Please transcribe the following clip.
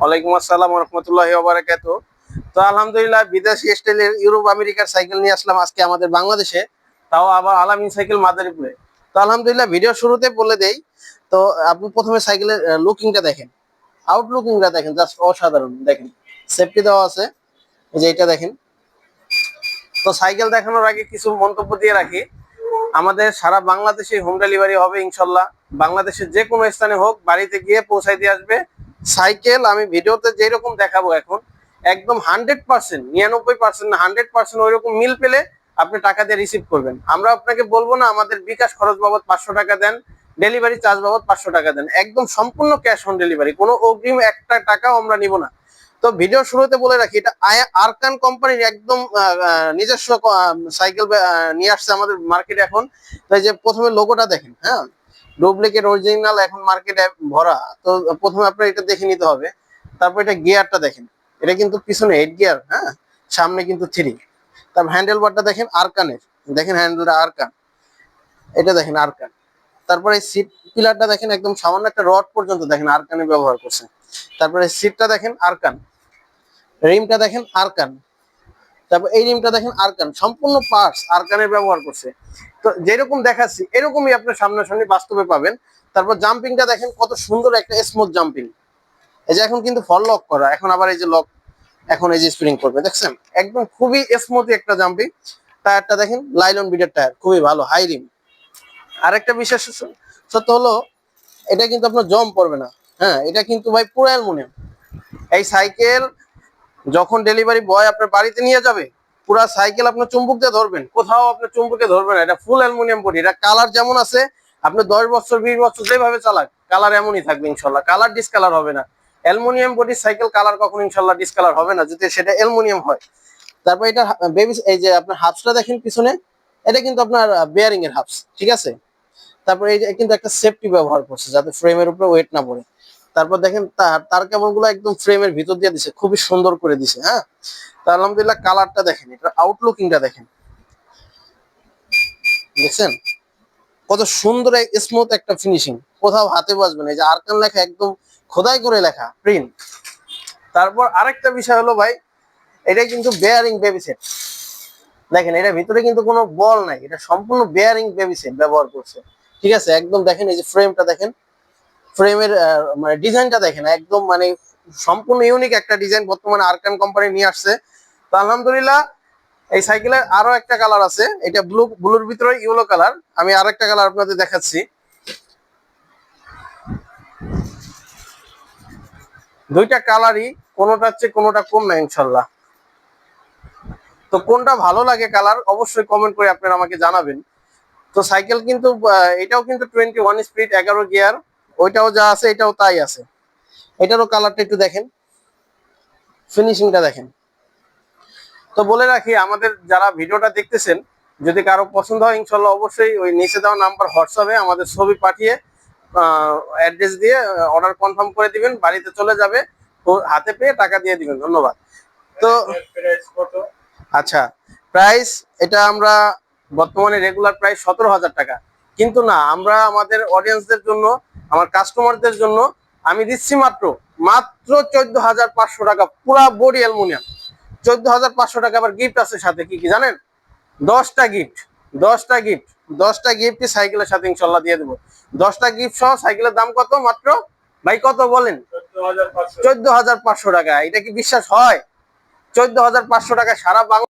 ওয়ালাইকুম আসসালাম রহমতুল্লাহ বারাকাত তো আলহামদুলিল্লাহ বিদেশি স্টাইলের ইউরোপ, আমেরিকার সাইকেল নিয়ে আসলাম আজকে আমাদের বাংলাদেশে। তাও আবার আলামিন সাইকেল মাদারীপুরে। তো আলহামদুলিল্লাহ ভিডিও শুরুতে বলে দেই, তো আপনি প্রথমে সাইকেলের লুকিংটা দেখেন। আউটলুকিংটা দেখেন জাস্ট অসাধারণ, দেখেন। সেফটি দেওয়া আছে। যে এটা দেখেন। তো সাইকেল দেখানোর আগে কিছু মন্তব্য দিয়ে রাখি। আমাদের সারা বাংলাদেশে হোম ডেলিভারি হবে ইনশাল্লাহ। বাংলাদেশের যে কোনো স্থানে হোক বাড়িতে গিয়ে পৌঁছাই দিয়ে আসবে। সাইকেল আমি ভিডিওতে যেরকম দেখাবো এখন, একদম হান্ড্রেড পার্সেন্ট, নিরানব্বই পার্সেন্ট না, হান্ড্রেড পার্সেন্ট ওই রকম মিল পেলে আপনি টাকা দিয়ে রিসিভ করবেন। আমরা আপনাকে বলব না, আমাদের বিকাশ খরচ বাবদ পাঁচশো টাকা দেন ডেলিভারি চার্জ বাবদ পাঁচশো টাকা দেন। একদম সম্পূর্ণ ক্যাশ অন ডেলিভারি কোনো অগ্রিম একটা টাকাও আমরা নিব না। তো ভিডিও শুরুতে বলে রাখি, এটা আরকান কোম্পানির একদম নিজস্ব সাইকেল নিয়ে আসছে আমাদের মার্কেটে এখন। তাই যে প্রথমে লোগোটা দেখেন হ্যাঁ? ডুপ্লিকেট অরিজিনাল এখন মার্কেটে ভরা। তো প্রথমে আপনার এটা দেখে নিতে হবে। তারপর এটা গিয়ারটা দেখেন। এটা কিন্তু পিছনে এইট গিয়ার হ্যাঁ? সামনে কিন্তু থ্রি তারপর হ্যান্ডেল বারটা দেখেন আরকানের দেখেন হ্যান্ডেলটা আরকান এটা দেখেন আরকান তারপরে সিট পিলারটা দেখেন, একদম সামান্য একটা রড পর্যন্ত দেখেন আরকানে ব্যবহার করছে। তারপরে সিটটা দেখেন আরকান রিমটা দেখেন আরকান তারপর এই রিমটা দেখেন আরকান, সম্পূর্ণ পার্টস আরকানের ব্যবহার করছে। তো যেরকম দেখাচ্ছি, এরকমই আপনার সামনাসামনি বাস্তবে পাবেন। তারপর জাম্পিংটা দেখেন কত সুন্দর একটা স্মুথ জাম্পিং। এই যে এখন কিন্তু ফল লক করা, এখন আবার এই যে লক এখন এই যে স্প্রিং করবে, দেখছেন? একদম খুবই স্মুথ একটা জাম্পিং। টায়ারটা দেখেন লাইলন বিডের টায়ার, খুবই ভালো হাই রিম আরেকটা বিশেষ সত্য হলো, এটা কিন্তু আপনার জম পড়বে না। হ্যাঁ এটা কিন্তু ভাই পুরো অ্যালমোনিয়াম। এই সাইকেল যখন ডেলিভারি বয় আপনার বাড়িতে নিয়ে যাবে, পুরা সাইকেল আপনার চুম্বক দিয়ে ধরবেন। কোথাও আপনার চুম্বকে ধরবে না, এটা ফুল অ্যালুমিনিয়াম বডি এটা কালার যেমন আছে, আপনি দশ বছর, বিশ বছর যেভাবে চালাক কালার এমনই থাকবে ইনশাল্লাহ কালার ডিসকালার হবে না। অ্যালুমিনিয়াম বডি সাইকেল কালার কখনো ইনশাল্লাহ ডিসকালার হবে না, যদি সেটা অ্যালুমিনিয়াম হয়। তারপর এটা বেবি এই যে আপনার হাফসটা দেখেন পিছনে, এটা কিন্তু আপনার বেয়ারিং এর হাফস, ঠিক আছে? তারপরে এই যে, কিন্তু একটা সেফটি ব্যবহার করছে, যাতে ফ্রেমের উপরে ওয়েট না পড়ে। তারপর দেখেন তার তার কেমনগুলো একদম ফ্রেমের ভিতর দিয়ে দিছে, খুবই সুন্দর করে দিছে হ্যাঁ? তা আলহামদুলিল্লাহ কালারটা দেখেন এটা আউটলুকিংটা দেখেন। দেখছেন? কত সুন্দর স্মুথ একটা ফিনিশিং কোথাও হাতে বাজবে না, এই যে আরকান লেখা একদম খোদাই করে লেখা প্রিন্ট তারপর আরেকটা বিষয় হলো ভাই, এটা কিন্তু বেয়ারিং বেবি সেট দেখেন, এটা ভিতরে কিন্তু কোনো বল নাই, এটা সম্পূর্ণ বেয়ারিং বেবি সেট ব্যবহার করছে। ঠিক আছে? একদম দেখেন, এই যে ফ্রেমটা দেখেন। ফ্রেমের মানে ডিজাইনটা দেখেন, একদম মানে সম্পূর্ণ ইউনিক একটা ডিজাইন বর্তমানে আরকান কোম্পানি নিয়ে আসছে। তো আলহামদুলিল্লাহ, এই সাইকেলের আরও একটা কালার আছে, এটা ব্লু ব্লুর ভিতরে ইয়েলো কালার আমি আর একটা কালার আপনাদের দেখাচ্ছি। দুইটা কালারই কোনোটা হচ্ছে, কোনোটা কম না ইনশাল্লাহ তো কোনটা ভালো লাগে কালার অবশ্যই কমেন্ট করে আপনারা আমাকে জানাবেন। তো সাইকেল কিন্তু এটাও কিন্তু টোয়েন্টি ওয়ান স্পিড এগারো গিয়ার ওইটাও যা আছে, এটাও তাই আছে। এটারও কালারটা একটু দেখেন। ফিনিশিংটা দেখেন। তো বলে রাখি, আমাদের যারা ভিডিওটা দেখতেছেন, যদি কারও পছন্দ হয়, ইনশাল্লাহ অবশ্যই ওই নিচে দেওয়া নাম্বার হোয়াটসঅ্যাপে আমাদের ছবি পাঠিয়ে অ্যাড্রেস দিয়ে অর্ডার কনফার্ম করে দিবেন, বাড়িতে চলে যাবে হাতে পেয়ে টাকা দিয়ে দিবেন। ধন্যবাদ। তো আচ্ছা প্রাইস এটা আমরা বর্তমানে রেগুলার প্রাইস সতেরো হাজার টাকা। কিন্তু না, আমরা আমাদের অডিয়েন্সদের জন্য আমার কাস্টমারদের জন্য আমি দিচ্ছি মাত্র মাত্র চোদ্দ হাজার পাঁচশো টাকা পুরা বডি অ্যালুমিনিয়াম চোদ্দ হাজার পাঁচশো টাকা আবার গিফট আছে সাথে কি কি জানেন? দশটা গিফট দশটা গিফট দশটা গিফটই সাইকেলের সাথে ইনশাল্লাহ দিয়ে দেবো। দশটা গিফট সহ সাইকেলের দাম কত মাত্র? ভাই কত বলেন? চোদ্দ হাজার পাঁচশো টাকা এটা কি বিশ্বাস হয়? চোদ্দ হাজার পাঁচশো টাকা সারা বাংলা